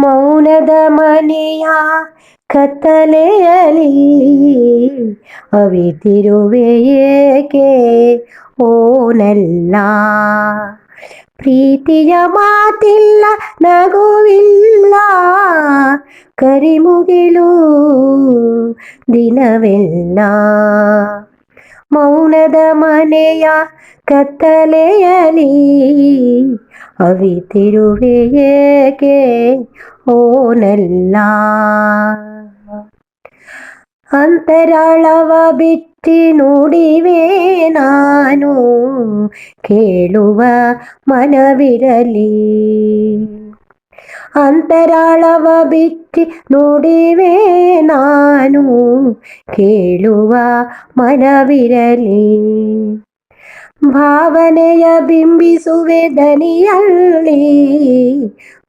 ಮೌನದ ಮನೆಯ ಕತ್ತಲೆಯಲಿ ಅವಿತಿರುವೆ ಏಕೆ? ಓನಲ್ಲ ಪ್ರೀತಿಯ ಮಾತಿಲ್ಲ ನಗುವಿಲ್ಲ ಕರಿಮುಗಿಲು ದಿನವೆಲ್ಲ. ಮೌನದ ಮನೆಯ ಕತ್ತಲೆಯಲಿ ಅವಿತಿರುವೆ ಏಕೆ ಓನಲ್ಲ ಅಂತರಾಳವ ಬಿಟ್ಟಿ ನುಡಿವೆ ನಾನು ಕೇಳುವ ಮನವಿರಲಿ ಅಂತರಾಳವ ಬಿಟ್ಟಿ ನುಡಿವೆ ನಾನು ಕೇಳುವ ಮನವಿರಲಿ ಭಾವನೆಯ ಬಿಂಬಿಸುವೆ ದನಿಯಲ್ಲಿ.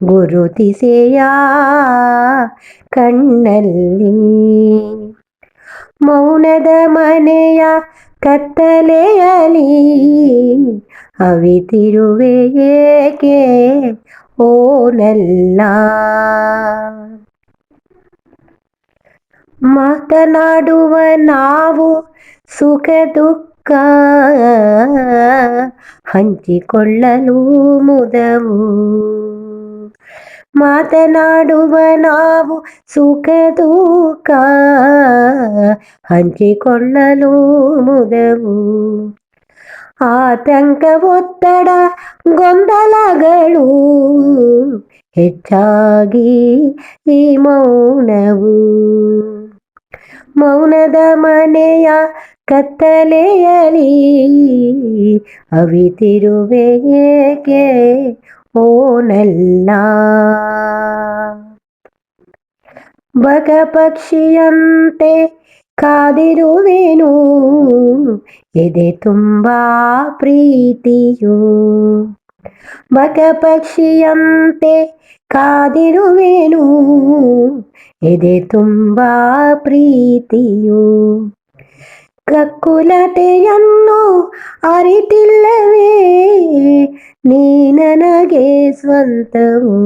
ಗುರುತಿಸೆಯ ಕಣ್ಣಲ್ಲಿ. ಮೌನದ ಮನೆಯ ಕತ್ತಲೆಯಲಿ ಅವಿತಿರುವೆ ಏಕೆ? ಓನಲ್ಲ ಮಾತನಾಡುವ ನಾವು ಸುಖ ದುಃಖ ಹಂಚಿಕೊಳ್ಳಲು ಮುದವು ಮಾತನಾಡುವ ನಾವು ಸುಖ ದುಃಖ ಹಂಚಿಕೊಳ್ಳಲು ಮುದವು ಆತಂಕ ಒತ್ತಡ ಗೊಂದಲಗಳು ಹೆಚ್ಚಾಗಿ ಈ ಮೌನವು ಮೌನದ ಮನೆಯ ಕತ್ತಲೆಯಲಿ ಅವಿತಿರುವೆ ಏಕೆ? ಓನಲ್ಲ ಬಗ ಪಕ್ಷಿಯಂತೆ ಕಾದಿರುವೆನು ಎದೆ ತುಂಬಾ ಪ್ರೀತಿಯು. ಬಗ ಪಕ್ಷಿಯಂತೆ ಕಾದಿರುವೆನು, ಎದೆ ತುಂಬಾ ಪ್ರೀತಿಯು. ಕಕ್ಕುಲತೆಯನ್ನು ಅರಿತಿಲ್ಲವೇ, ನೀ ನನಗೆ ಸ್ವಂತವು.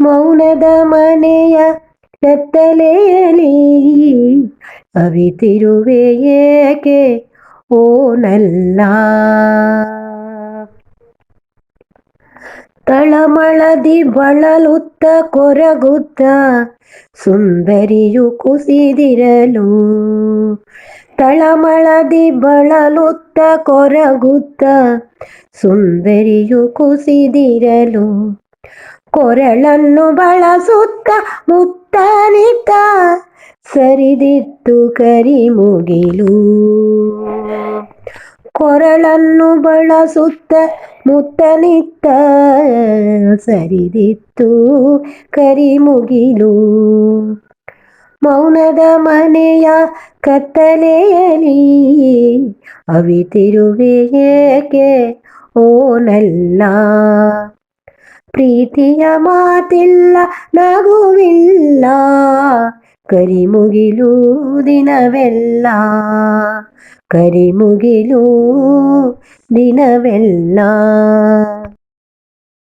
ಮೌನದ ಮನೆಯ ಕತ್ತಲೆಯಲಿ ಅವಿತಿರುವೆ ಏಕೆ? ಓನಲ್ಲ ತಳಮಳದಿ ಬಳಲುತ್ತ ಕೊರಗುತ್ತ ಸುಂದರಿಯು ಕುಸಿದಿರಲು. ತಳಮಳದಿ ಬಳಲುತ್ತ ಕೊರಗುತ್ತ ಸುಂದರಿಯು ಕುಸಿದಿರಲು. ಕೊರಳನ್ನು ಬಳಸುತ್ತ ಮುತ್ತನಿತ ಸರಿದಿತ್ತು ಕರಿಮುಗಿಲು ಕೊರಳನ್ನು ಬಳಸುತ್ತ ಮುತ್ತನಿತ್ತ ಸರಿದಿತ್ತು ಕರಿಮುಗಿಲು ಮೌನದ ಮನೆಯ ಕತ್ತಲೆಯಲಿ ಅವಿತಿರುವೆ ಏಕೆ ಓನಲ್ಲ ಪ್ರೀತಿಯ ಮಾತಿಲ್ಲ ನಗುವಿಲ್ಲ. ಕರಿಮುಗಿಲು ದಿನವೆಲ್ಲ ಕರಿಮುಗಿಲು ದಿನವೆಲ್ಲ.